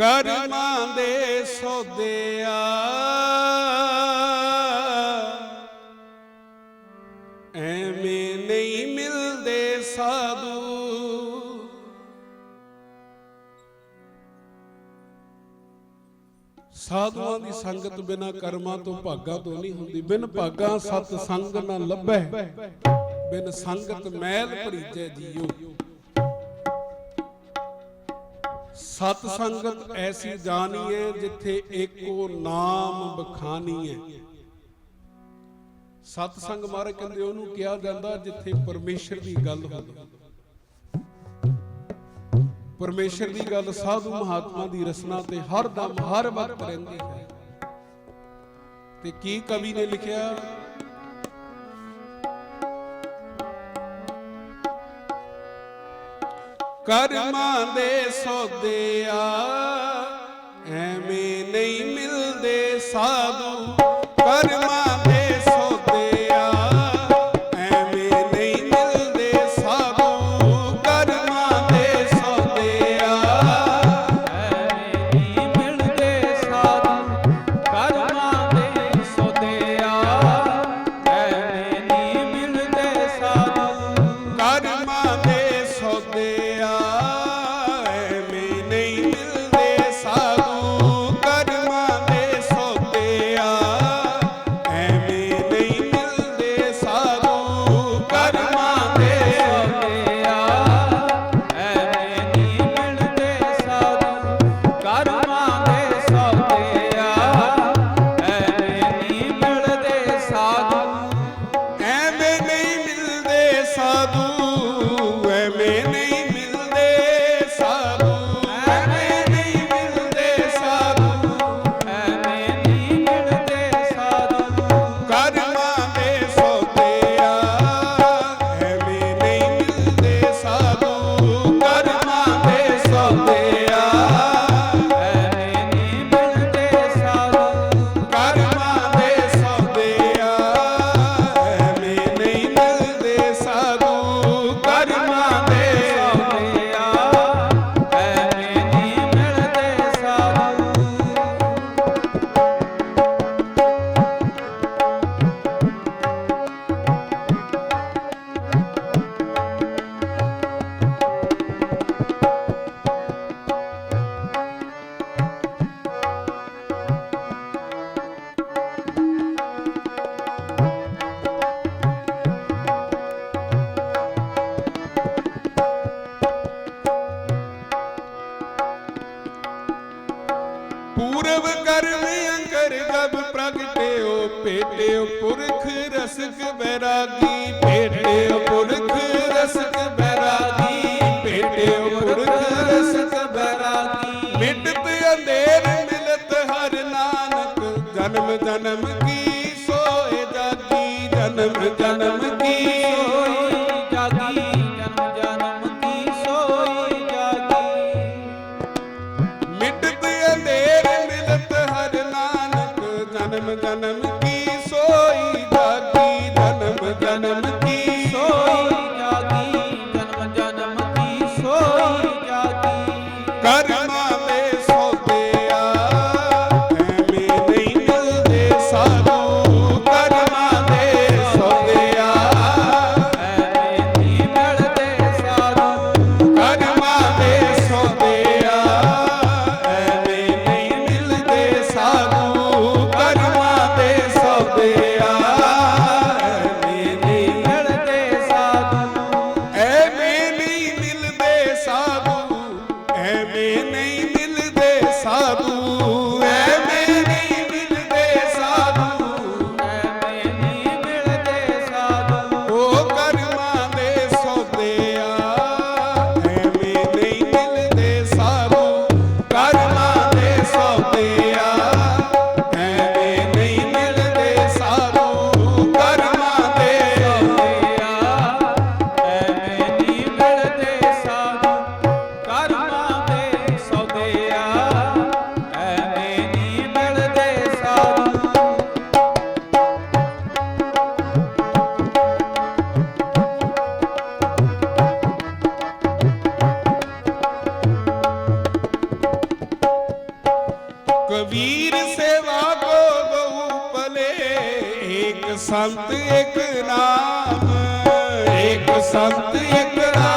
ਕਰਮਾਂ ਦੇ ਸੌਦਿਆ ਐਵੇਂ ਨਹੀਂ ਮਿਲਦੇ ਸਾਧੂ। ਸਾਧੂਆਂ ਦੀ ਸੰਗਤ ਬਿਨਾ ਕਰਮਾਂ ਤੋਂ ਭਾਗਾ ਤੋਂ ਨਹੀਂ ਹੁੰਦੀ। ਬਿਨ ਭਾਗਾ ਸਤ ਸੰਗ ਨਾ ਲੱਭੈ। ਬਿਨ ਸੰਗਤ ਮੈਲ ਭਰੀਜੈ ਜੀਓ। ਸਤ ਸੰਗਤ ਐਸੀ ਜਾਣੀ ਜਿੱਥੇ ਏਕੋ ਨਾਮ ਬਖਾਨੀ ਸਤ ਸੰਗ ਮਾਰੇ ਕਹਿੰਦੇ ਉਹਨੂੰ ਕਿਹਾ ਜਾਂਦਾ ਜਿੱਥੇ ਪਰਮੇਸ਼ਰ ਦੀ ਗੱਲ ਹੋਵੇ ਪਰਮੇਸ਼ਰ ਦੀ ਗੱਲ ਸਾਧੂ ਮਹਾਤਮਾ ਦੀ ਰਸਨਾ ਤੇ ਹਰ ਦਮ ਹਰ ਵਕਤ ਰਹਿੰਦੀ ਹੈ। ਤੇ ਕੀ ਕਵੀ ਨੇ ਲਿਖਿਆ? ਕਰਮਾਂ ਦੇ ਸੌਦਿਆ ਐਵੇਂ ਨਹੀਂ ਮਿਲਦੇ ਸਾਧੂ ਰਸਕ ਬੈਰਾਗੀ ਭੇਟਿਓ ਪੁਰਖ ਰਸਕ ਬੈਰਾਗੀ ਭੇਟਿਓ ਪੁਰਖ ਰਸਕ ਬੈਰਾਗੀ। ਮਿਟਤ ਅੰਧੇਰ ਮਿਲਤ ਹਰ ਨਾਨਕ, ਜਨਮ ਜਨਮ ਕੀ ਸੋਏ ਜਾਗੀ, ਜਨਮ ਜਨਮ ਕੀ ਸੋਈ ਜਾਗੀ, ਜਨਮ ਜਨਮ ਕੀ ਸੋਈ ਜਾਗੀ। ਮਿਟਤ ਅੰਧੇਰ ਮਿਲਤ ਹਰ ਨਾਨਕ, ਜਨਮ ਜਨਮ ਪੀਰ ਸੇਵਾ ਕੋ ਗਉ ਭਲੇ ਇੱਕ ਸੰਤ ਇੱਕ ਨਾਮ ਇੱਕ ਸੰਤ ਇੱਕ ਨਾਮ